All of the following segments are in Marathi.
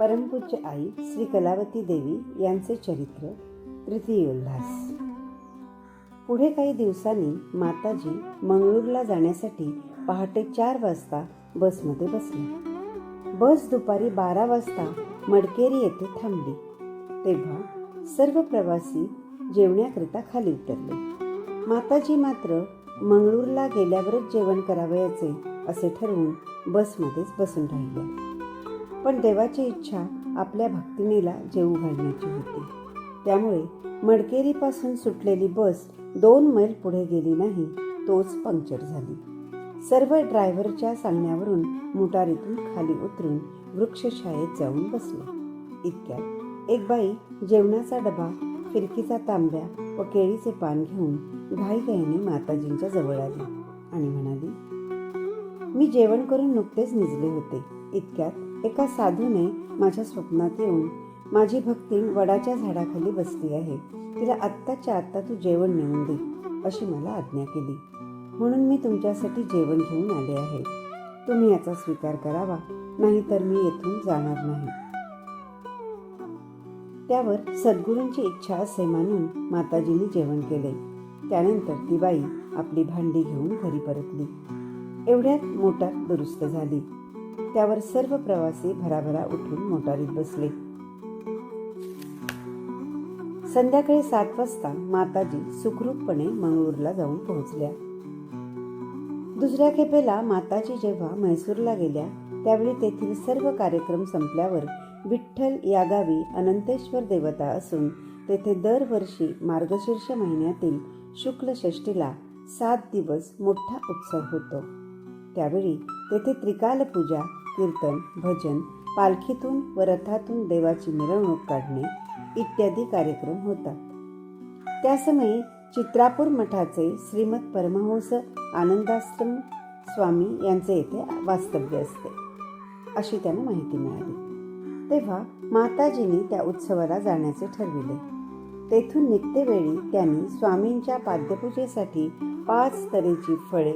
परमपूज्य आई श्री कलावती देवी यांचे चरित्र तृतीयोल्हास पुढे काही दिवसांनी माताजी मंगळूरला जाण्यासाठी पहाटे चार वाजता बसमध्ये बसले. बस दुपारी बारा वाजता मडकेरी येथे थांबली. तेव्हा सर्व प्रवासी जेवण्याकरिता खाली उतरले. माताजी मात्र मंगळूरला गेल्यावरच जेवण करावयाचे असे ठरवून बसमध्येच बसून राहिले. पण देवाची इच्छा आपल्या भक्तिनीला जेवू घालण्याची होती. त्यामुळे मडकेरीपासून सुटलेली बस दोन मैल पुढे गेली नाही तोच पंक्चर झाली. सर्व ड्रायव्हरच्या सांगण्यावरून मोटारीतून खाली उतरून वृक्षछायेत जाऊन बसले. इतक्यात एक बाई जेवणाचा डबा फिरकीचा तांब्या व केळीचे पान घेऊन घाईघाईने माताजींच्या जवळ आली आणि म्हणाली मी जेवण करून नुकतेच निजले होते. इतक्यात एका साधूने माझ्या स्वप्नात येऊन माझी भक्ती वडाच्या झाडाखाली बसली आहे. तिला आत्ताच्या आत्ता तू जेवण नेऊन दे अशी मला आज्ञा केली. म्हणून मी तुमच्यासाठी जेवण घेऊन आले आहे. तुम्ही याचा स्वीकार करावा नाहीतर मी येथून जाणार नाही. त्यावर सद्गुरूंची इच्छा असे मानून माताजींनी जेवण केले. त्यानंतर ती बाई आपली भांडी घेऊन घरी परतली. एवढ्यात मोटार दुरुस्त झाली. त्यावर सर्व प्रवासी भराभरा उठून मोटारीत बसले. संध्याकाळी सात वाजता माताजी सुखरूपपणे मंगळूरला जाऊन पोहोचल्या. दुसऱ्या खेपेला माताजी जेव्हा म्हैसूरला गेल्या त्यावेळी तेथील सर्व कार्यक्रम संपल्यावर विठ्ठल या गावी अनंतेश्वर देवता असून तेथे दरवर्षी मार्गशीर्ष महिन्यातील शुक्ल षष्टीला सात दिवस मोठा उत्सव होतो. त्यावेळी तेथे त्रिकाल पूजा कीर्तन भजन पालखीतून व रथातून देवाची मिरवणूक काढणे इत्यादी कार्यक्रम होतात. त्यासमयी चित्रापूर मठाचे श्रीमद परमहंस आनंदाश्रम स्वामी यांचे येथे वास्तव्य असते. अशी त्यांना माहिती मिळाली. तेव्हा माताजींनी त्या उत्सवाला जाण्याचे ठरविले. तेथून निघतेवेळी त्यांनी स्वामींच्या पाद्यपूजेसाठी पाच तऱ्हेची फळे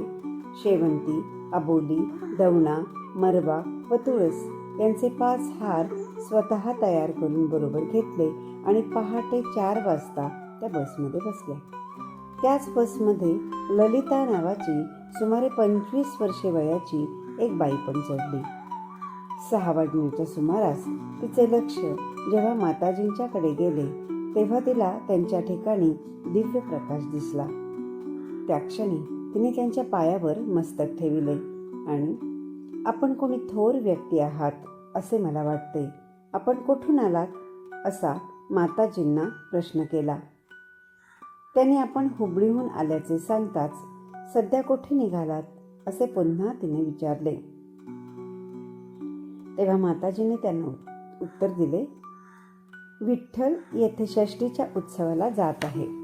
शेवंती अबोली दवणा मरवा व तुळस यांचे पाच हार स्वतः तयार करून बरोबर घेतले आणि पहाटे चार वाजता त्या बसमध्ये बसल्या. त्याच बसमध्ये ललिता नावाची सुमारे पंचवीस वर्षे वयाची एक बाई पण चढली. सहा वाजण्याच्या सुमारास तिचे लक्ष जेव्हा माताजींच्याकडे गेले तेव्हा तिला त्यांच्या ठिकाणी दिव्य प्रकाश दिसला. त्या क्षणी तिने त्यांच्या पायावर मस्तक ठेविले आणि आपण कोणी थोर व्यक्ती आहात असे मला वाटते. आपण कुठून आलात? असा माताजींना प्रश्न केला. त्याने आपण हुबळीहून आल्याचे सांगताच सध्या कुठे निघालात? असे पुन्हा तिने विचारले. तेव्हा माताजीने त्यांना उत्तर दिले विठ्ठल येथे षष्टीच्या उत्सवाला जात आहे.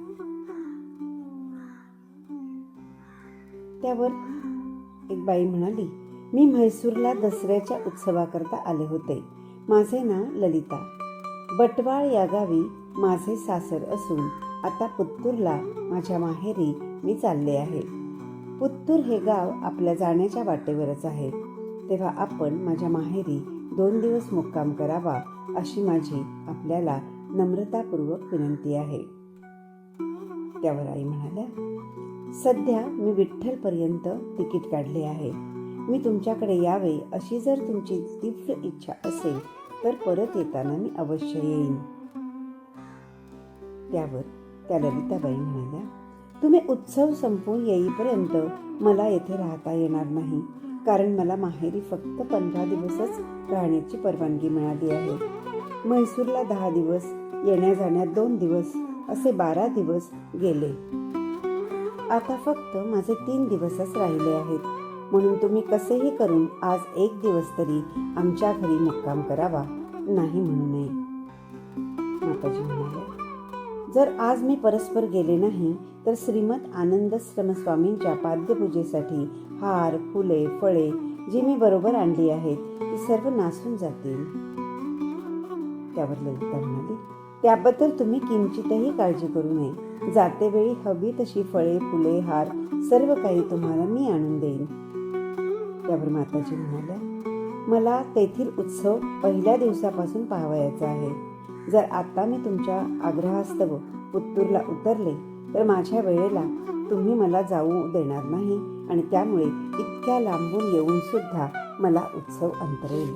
त्यावर एक बाई म्हणाली मी म्हैसूरला दसऱ्याच्या उत्सवाकरता आले होते. माझे नाव ललिता. बटवाळ या गावी माझे सासर असून आता पुत्तूरला माझ्या माहेरी मी चालले आहे. पुत्तूर हे गाव आपल्या जाण्याच्या वाटेवरच आहे. तेव्हा आपण माझ्या माहेरी दोन दिवस मुक्काम करावा अशी माझी आपल्याला नम्रतापूर्वक विनंती आहे. त्यावर आई म्हणाल्या सध्या मी विठ्ठलपर्यंत तिकीट काढले आहे. मी तुमच्याकडे यावे अशी जर तुमची तीव्र इच्छा असेल तर परत येताना मी अवश्य येईन. त्यावर त्या ललिताबाई म्हणाल्या तुम्ही उत्सव संपून येईपर्यंत मला येथे राहता येणार नाही. कारण मला माहेरी फक्त पंधरा दिवसच राहण्याची परवानगी मिळाली आहे. म्हैसूरला दहा दिवस येण्या जाण्यात दोन दिवस असे बारा दिवस गेले. आता फक्त माझे तीन दिवसच राहिले आहेत. म्हणून तुम्ही कसेही करून आज एक दिवस तरी आमच्या घरी मुक्काम करावा नाही म्हणू नये. माताजी म्हणाले जर आज मी परस्पर गेले नाही तर श्रीमद आनंद श्रमस्वामींच्या पाद्यपूजेसाठी हार फुले फळे जी मी बरोबर आणली आहेत ती सर्व नासून जातील. त्यावर ललिता म्हणाली त्याबद्दल तुम्ही किंचितही काळजी करू नये. जातेवेळी हवी तशी फळे फुले हार सर्व काही तुम्हाला मी आणून देईन. त्यावर माताजी म्हणाल्या मला तेथील उत्सव पहिल्या दिवसापासून पाहावयाचा आहे. जर आता मी तुमच्या आग्रहास्तव पुत्तूरला उतरले तर माझ्या वेळेला तुम्ही मला जाऊ देणार नाही आणि त्यामुळे इतक्या लांबून येऊन सुद्धा मला उत्सव अंतरेल.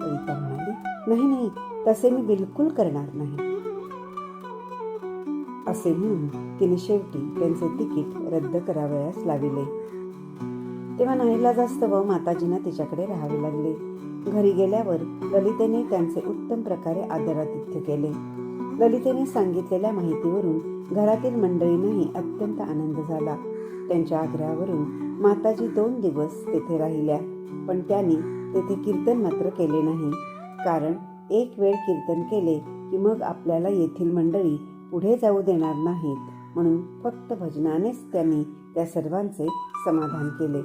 कविता म्हणाली नाही नाही तसे मी बिलकुल करणार नाही. असे म्हणून तिने शेवटी त्यांचे तिकीट रद्द करावयास लाविले. तेव्हा नाहीला जास्त व माताजींना तिच्याकडे राहावे लागले. घरी गेल्यावर ललितेने त्यांचे उत्तम प्रकारे आदरातिथ्य केले. ललितेने सांगितलेल्या माहितीवरून घरातील मंडळींनाही अत्यंत आनंद झाला. त्यांच्या आग्रहावरून माताजी दोन दिवस तेथे राहिल्या पण त्यांनी तेथे कीर्तन मात्र केले नाही. कारण एक वेळ कीर्तन केले की मग आपल्याला येथील मंडळी पुढे जाऊ देणार नाहीत म्हणून फक्त भजनानेच त्यांनी त्या सर्वांचे समाधान केले.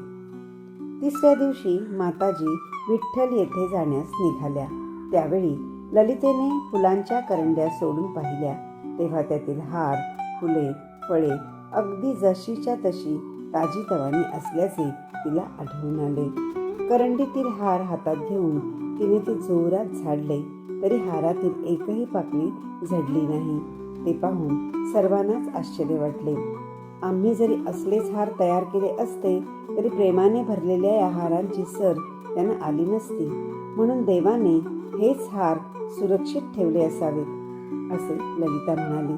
तिसऱ्या दिवशी माताजी विठ्ठल येथे जाण्यास निघाल्या. त्यावेळी ललितेने फुलांच्या करंड्या सोडून पाहिल्या. तेव्हा त्यातील हार फुले फळे अगदी जशीच्या तशी ताजीतवानी असल्याचे तिला आढळून आले. करंडीतील हार हातात घेऊन तिने ते जोरात झाडले तरी हारातील एकही पाकळी झडली नाही. ते पाहून सर्वांनाच आश्चर्य वाटले. आम्ही जरी असलेच हार तयार केले असते तरी प्रेमाने भरलेल्या या हारांची सर त्यांना आली नसती. म्हणून देवाने हेच हार सुरक्षित ठेवले असावेत असे ललिता म्हणाली.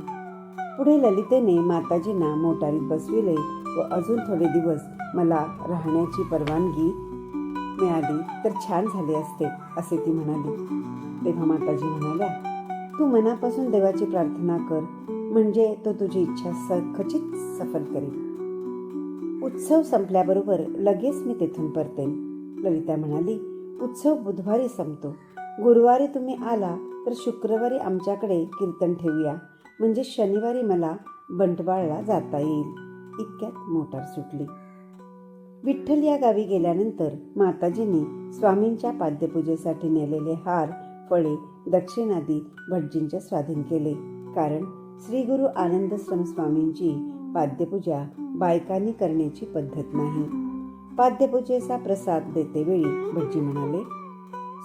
पुढे ललितेने माताजींना मोटारीत बसविले व अजून थोडे दिवस मला राहण्याची परवानगी मिळाली तर छान झाले असते असे ती म्हणाली. तेव्हा माताजी म्हणाल्या तू मनापासून देवाची प्रार्थना कर म्हणजे तो तुझी इच्छा स खचित सफल करेल. उत्सव संपल्याबरोबर लगेच मी तेथून परतेन. ललिता म्हणाली उत्सव बुधवारी संपतो. गुरुवारी तुम्ही आला तर शुक्रवारी आमच्याकडे कीर्तन ठेवूया. म्हणजे शनिवारी मला बंटवाळला जाता येईल. इतक्यात मोटार सुटली. विठ्ठल या गावी गेल्यानंतर माताजींनी स्वामींच्या पाद्यपूजेसाठी नेलेले हार फळे दक्षिणादी भटजींच्या स्वाधीन केले. कारण श्री गुरु आनंदश्रम स्वामींची पाद्यपूजा बायकांनी करण्याची पद्धत नाही. पाद्यपूजेचा प्रसाद देतेवेळी भटजी म्हणाले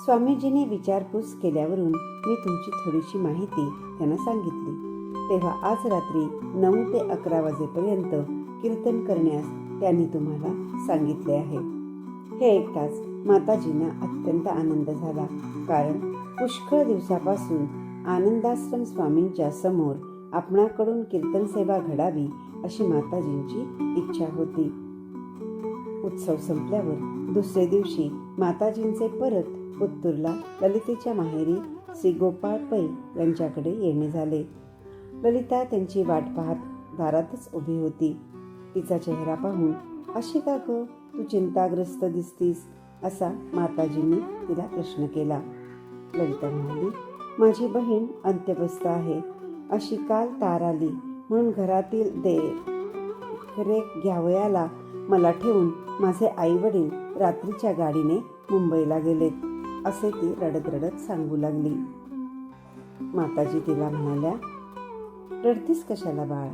स्वामीजींनी विचारपूस केल्यावरून मी तुमची थोडीशी माहिती त्यांना सांगितली. तेव्हा आज रात्री नऊ ते अकरा वाजेपर्यंत कीर्तन करण्यास त्यांनी तुम्हाला सांगितले आहे. हे ऐकताच माताजींना अत्यंत आनंद झाला. कारण पुष्कळ दिवसापासून आनंदाश्रम स्वामींच्या समोर आपणाकडून कीर्तन सेवा घडावी अशी माताजींची इच्छा होती. उत्सव संपल्यावर दुसरे दिवशी माताजींचे परत पुत्तूरला ललितेच्या माहेरी श्री गोपाळ पै यांच्याकडे येणे झाले. ललिता त्यांची वाट पाहत दारातच उभी होती. तिचा चेहरा पाहून अशी का ग? तू चिंताग्रस्त दिसतीस असा माताजींनी तिला प्रश्न केला. ललिता म्हणाली माझी बहीण अंत्यवस्थ आहे. अशी काल तार आली. म्हणून घरातील दे रेख घ्यावयाला मला ठेवून माझे आई वडील रात्रीच्या गाडीने मुंबईला गेलेत असे ती रडत रडत सांगू लागली. माताजी तिला म्हणाल्या रडतीस कशाला बाळ?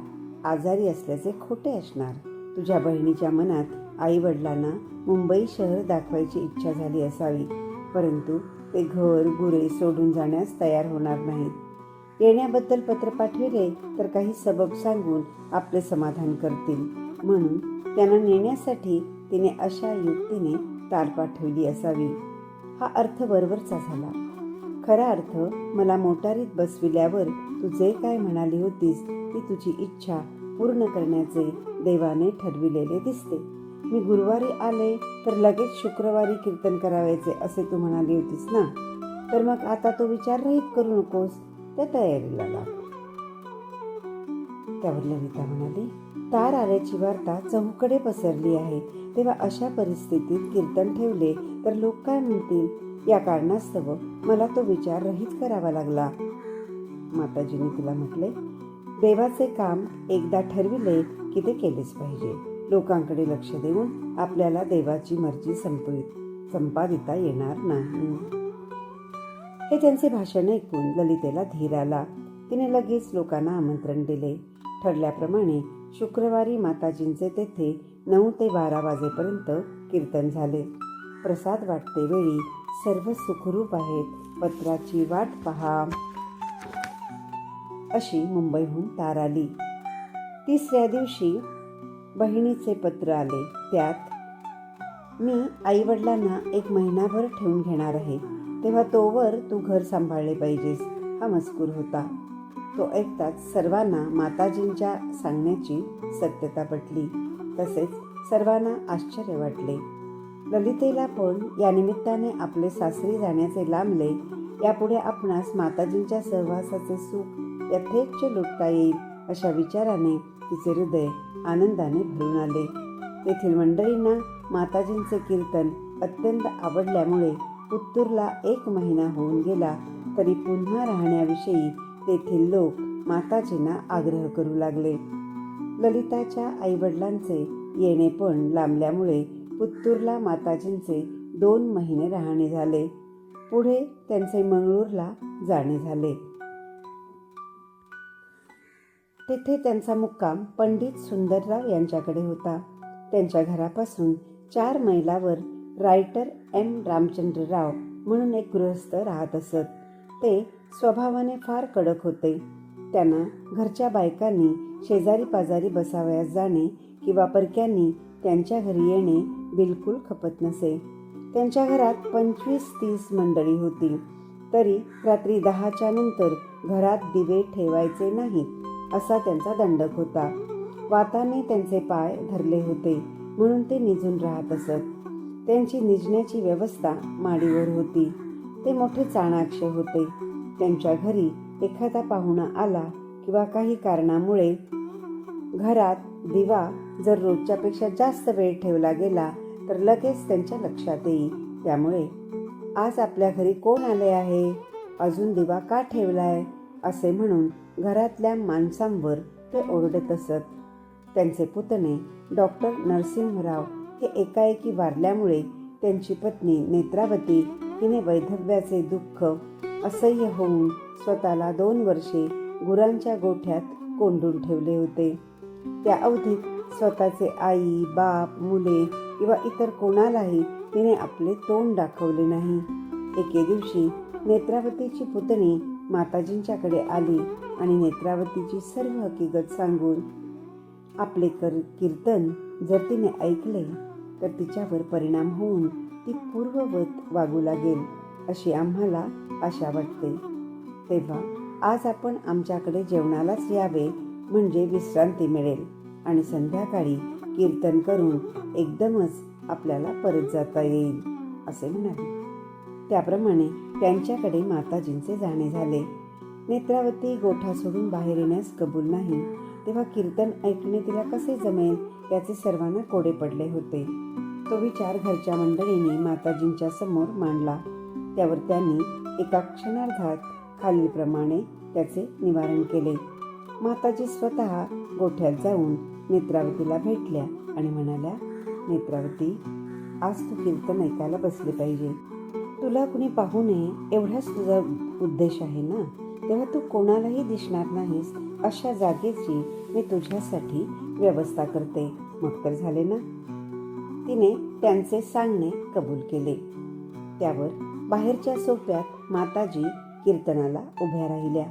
आजारी असल्याचे खोटे असणार. तुझ्या बहिणीच्या मनात आई वडिलांना मुंबई शहर दाखवायची इच्छा झाली असावी. परंतु ते घर गुरे सोडून जाण्यास तयार होणार नाहीत. येण्याबद्दल पत्र पाठविले तर काही सबब सांगून आपले समाधान करतील. म्हणून त्यांना नेण्यासाठी तिने अशा युक्तीने तार पाठवली असावी. हा अर्थ बरोबरचा झाला. खरा अर्थ मला मोटारीत बसविल्यावर तू जे काय म्हणाली होतीस ती तुझी इच्छा पूर्ण करण्याचे देवाने ठरविलेले दिसते. मी गुरुवारी आले तर लगेच शुक्रवारी कीर्तन करावायचे असे तू म्हणाली होतीस ना? तर मग आता तो विचार रहित करू नकोस त्या तयारीला लाग. त्यावर ललिता म्हणाली तार आल्याची वार्ता चहूकडे पसरली आहे. तेव्हा अशा परिस्थितीत कीर्तन ठेवले तर लोक काय म्हणतील? या कारणास्तव मला तो विचार रहित करावा लागला. माताजीने तिला म्हटले देवाचे काम एकदा ठरविले की ते केलेच पाहिजे. लोकांकडे लक्ष देऊन आपल्याला देवाची मर्जी संपवित संपादिता येणार नाही. हे त्यांचे भाषण ऐकून ललितेला धीर आला. तिने लगेच लोकांना आमंत्रण दिले. ठरल्याप्रमाणे शुक्रवारी माताजींचे तेथे नऊ ते बारा वाजेपर्यंत कीर्तन झाले. प्रसाद वाटते वेळी सर्व सुखरूप आहेत. पत्राची वाट पहा. अशी मुंबईहून तार आली. तिसऱ्या दिवशी बहिणीचे पत्र आले. त्यात मी आईवडिलांना एक महिनाभर ठेवून घेणार आहे. तेव्हा तोवर तू घर सांभाळले पाहिजेस. हा मजकूर होता. तो ऐकताच सर्वांना माताजींच्या सांगण्याची सत्यता पटली. तसेच सर्वांना आश्चर्य वाटले. ललितेला पण या निमित्ताने आपले सासरी जाण्याचे लांबले. यापुढे आपणास माताजींच्या सहवासाचे सुख यथेच्छ लुटता येईल अशा विचाराने तिचे हृदय आनंदाने भरून आले. तेथील मंडळींना माताजींचे कीर्तन अत्यंत आवडल्यामुळे पुत्तूरला एक महिना होऊन गेला तरी पुन्हा राहण्याविषयी तेथील लोक माताजींना आग्रह करू लागले. ललिताच्या आईवडिलांचे येणे पण लांबल्यामुळे पुत्तूरला माताजींचे दोन महिने राहणे झाले. पुढे त्यांचे मंगळूरला जाणे झाले. तेथे त्यांचा मुक्काम पंडित सुंदरराव यांच्याकडे होता. त्यांच्या घरापासून चार मैलावर रायटर एम. रामचंद्र राव म्हणून एक गृहस्थ राहत असत. ते स्वभावाने फार कडक होते. त्यांना घरच्या बायकांनी शेजारी पाजारी बसावयास जाणे किंवा परक्यांनी त्यांच्या घरी येणे बिलकुल खपत नसे. त्यांच्या घरात पंचवीस तीस मंडळी होती. तरी रात्री दहाच्या नंतर घरात दिवे ठेवायचे नाहीत. असा त्यांचा दंडक होता. वाताने त्यांचे पाय धरले होते म्हणून ते निजून राहत असत. त्यांची निजण्याची व्यवस्था माडीवर होती. ते मोठे चाणाक्ष होते. त्यांच्या घरी एखादा पाहुणा आला किंवा काही कारणामुळे घरात दिवा जर रोजच्यापेक्षा जास्त वेळ ठेवला गेला तर लगेच त्यांच्या लक्षात येईल. त्यामुळे आज आपल्या घरी कोण आले आहे? अजून दिवा का ठेवलाय? असे म्हणून घरातल्या माणसांवर ते ओरडत असत. त्यांचे पुतणे डॉक्टर नरसिंहराव हे एकाएकी वारल्यामुळे त्यांची पत्नी नेत्रावती हिने वैधव्याचे दुःख असह्य होऊन स्वतःला दोन वर्षे गुरांच्या गोठ्यात कोंडून ठेवले होते. त्या अवधीत स्वतःचे आई बाप मुले किंवा इतर कोणालाही तिने आपले तोंड दाखवले नाही. एके दिवशी नेत्रावतीची पुतणी माताजींच्याकडे आली. आणि नेत्रावतीची सर्व हकीकत सांगून आपले कर कीर्तन जर तिने ऐकले तर तिच्यावर परिणाम होऊन ती पूर्ववत वागू लागेल अशी आम्हाला आशा वाटते. तेव्हा आज आपण आमच्याकडे जेवणालाच यावे म्हणजे विश्रांती मिळेल आणि संध्याकाळी कीर्तन करून एकदमच आपल्याला परत जाता येईल असे म्हणाले. त्याप्रमाणे त्यांच्याकडे माताजींचे जाणे झाले. नेत्रावती गोठा सोडून बाहेर येण्यास कबूल नाही. तेव्हा कीर्तन ऐकणे तिला कसे जमेल याचे सर्वांना कोडे पडले होते. तो विचार घरच्या मंडळीने माताजींच्या समोर मांडला. त्यावर त्यांनी एका क्षणार्धात खालीलप्रमाणे त्याचे निवारण केले. माताजी स्वतः गोठ्यात जाऊन नेत्रावतीला भेटल्या आणि म्हणाल्या नेत्रावती आज तू कीर्तन ऐकायला बसले पाहिजे. तुला कुणी पाहू नये एवढाच तुझा उद्देश आहे ना? तेव्हा तू कोणालाही दिसणार नाहीस. अशा जागेची मी तुझ्यासाठी व्यवस्था करते. मग तर झाले ना? तिने त्यांचे सांगणे कबूल केले. त्यावर बाहेरच्या सोप्यात माताजी कीर्तनाला उभ्या राहिल्या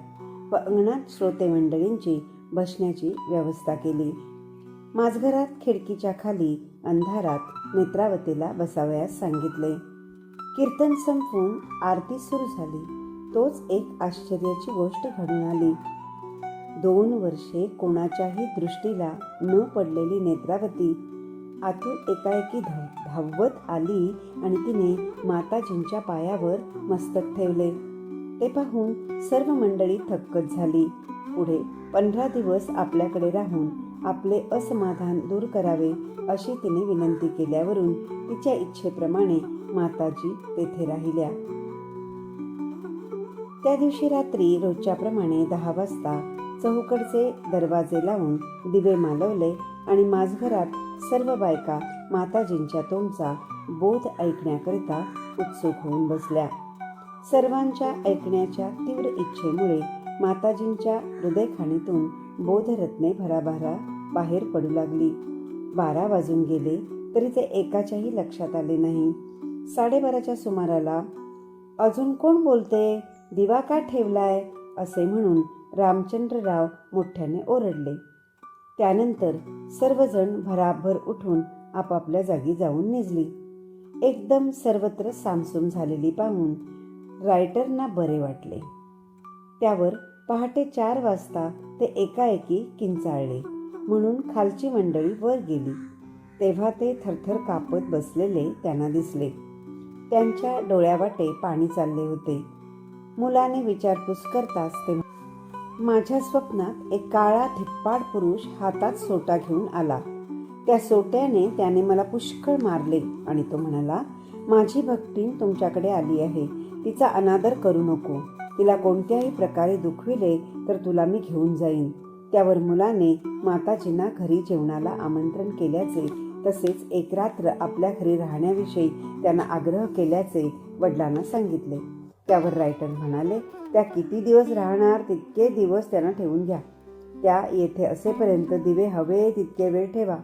व अंगणात श्रोते मंडळींची बसण्याची व्यवस्था केली. माझघरात खिडकीच्या खाली अंधारात नेत्रावतीला बसावयास सांगितले. कीर्तन संपवून आरती सुरू झाली. तोच एक आश्चर्याची गोष्ट घडून आली. दोन वर्षे कोणाच्याही दृष्टीला न पडलेली नेत्रावती. आतून एकाएकी धाव धावत आली आणि तिने माताजींच्या पायावर मस्तक ठेवले. ते पाहून सर्व मंडळी थक्कच झाली. पुढे पंधरा दिवस आपल्याकडे राहून आपले असमाधान दूर करावे अशी तिने विनंती केल्यावरून तिच्या इच्छेप्रमाणे माताजी तेथे राहिल्या. त्या दिवशी रात्री रोजच्याप्रमाणे दहा वाजता चहूकडचे दरवाजे लावून दिवे मालवले आणि माझघरात सर्व बायका माताजींच्या तोंडचा बोध ऐकण्याकरिता उत्सुक होऊन बसल्या. सर्वांच्या ऐकण्याच्या तीव्र इच्छेमुळे माताजींच्या हृदयखाणीतून बोधरत्ने भराभरा बाहेर पडू लागली. बारा वाजून गेले तरी ते एकाच्याही लक्षात आले नाही. साडेबाराच्या सुमाराला अजून कोण बोलते? दिवा का ठेवलाय असे म्हणून रामचंद्रराव मोठ्याने ओरडले. त्यानंतर सर्वजण भराभर उठून आपापल्या जागी जाऊन निजली. एकदम सर्वत्र सामसूम झालेली पाहून रायटरना बरे वाटले. त्यावर पहाटे चार वाजता ते एकाएकी किंचाळले म्हणून खालची मंडळी वर गेली. तेव्हा ते थरथर कापत बसलेले त्यांना दिसले. त्यांच्या डोळ्यावाटे पाणी चालले होते. मुलाने विचारपूस करताच ते माझ्या स्वप्नात एक काळा धिप्पाड पुरुष हातात सोटा घेऊन आला. त्या सोट्याने त्याने मला पुष्कळ मारले आणि तो म्हणाला माझी भक्तीन तुमच्याकडे आली आहे. तिचा अनादर करू नको. तिला कोणत्याही प्रकारे दुखविले तर तुला मी घेऊन जाईन. त्यावर मुलाने माताजींना घरी जेवणाला आमंत्रण केल्याचे तसेच एक रात्र आपल्या घरी राहण्याविषयी त्यांना आग्रह केल्याचे वडिलांना सांगितले. त्यावर रायटर म्हणाले त्या किती दिवस राहणार तितके दिवस त्यांना ठेवून घ्या. त्या येथे असेपर्यंत दिवे हवे तितके वेळ ठेवा.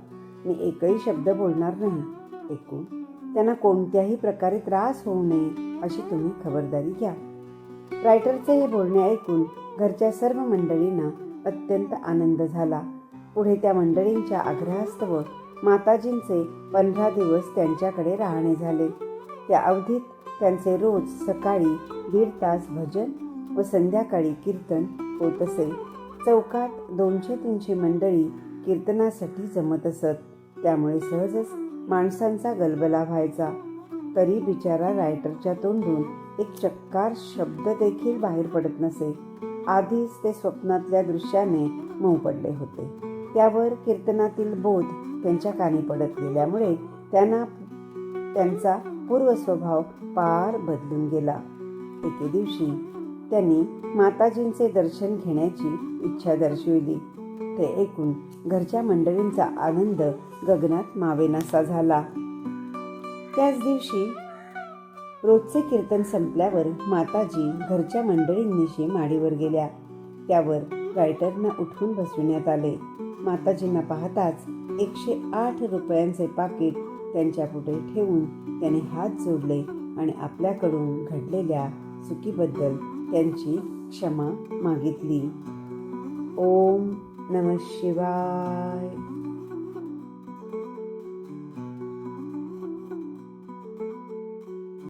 मी एकही शब्द बोलणार नाही. ऐकून त्यांना कोणत्याही प्रकारे त्रास होऊ नये अशी तुम्ही खबरदारी घ्या. रायटरचे हे बोलणे ऐकून घरच्या सर्व मंडळींना अत्यंत आनंद झाला. पुढे त्या मंडळींच्या आग्रहास्तव माताजींचे पंधरा दिवस त्यांच्याकडे राहणे झाले. त्या अवधीत त्यांचे रोज सकाळी दीड तास भजन व संध्याकाळी कीर्तन होत असे. चौकात दोनशे तीनशे मंडळी कीर्तनासाठी जमत असत. त्यामुळे सहजच माणसांचा गलबला व्हायचा. तरी बिचारा रायटरच्या तोंडून एक चक्कार शब्द देखील बाहेर पडत नसे. आधीच ते स्वप्नातल्या दृश्याने मऊ पडले होते. त्यावर कीर्तनातील बोध त्यांच्या कानी पडत गेल्यामुळे त्यांना त्यांचा पूर्व स्वभाव पार बदलून गेला. एके दिवशी त्यांनी माताजींचे दर्शन घेण्याची इच्छा दर्शविली. ते ऐकून घरच्या मंडळींचा आनंद गगनात मावेनासा झाला. त्याच दिवशी रोजचे कीर्तन संपल्यावर माताजी घरच्या मंडळींनीशी माडीवर गेल्या. त्यावर रायटरना उठवून बसविण्यात आले. माताजींना पाहताच एकशे आठ रुपयांचे पाकिट त्यांच्या पुढे ठेवून त्याने हात जोडले आणि आपल्याकडून घडलेल्या चुकीबद्दल त्यांची क्षमा मागितली. ओम नम शिवाय.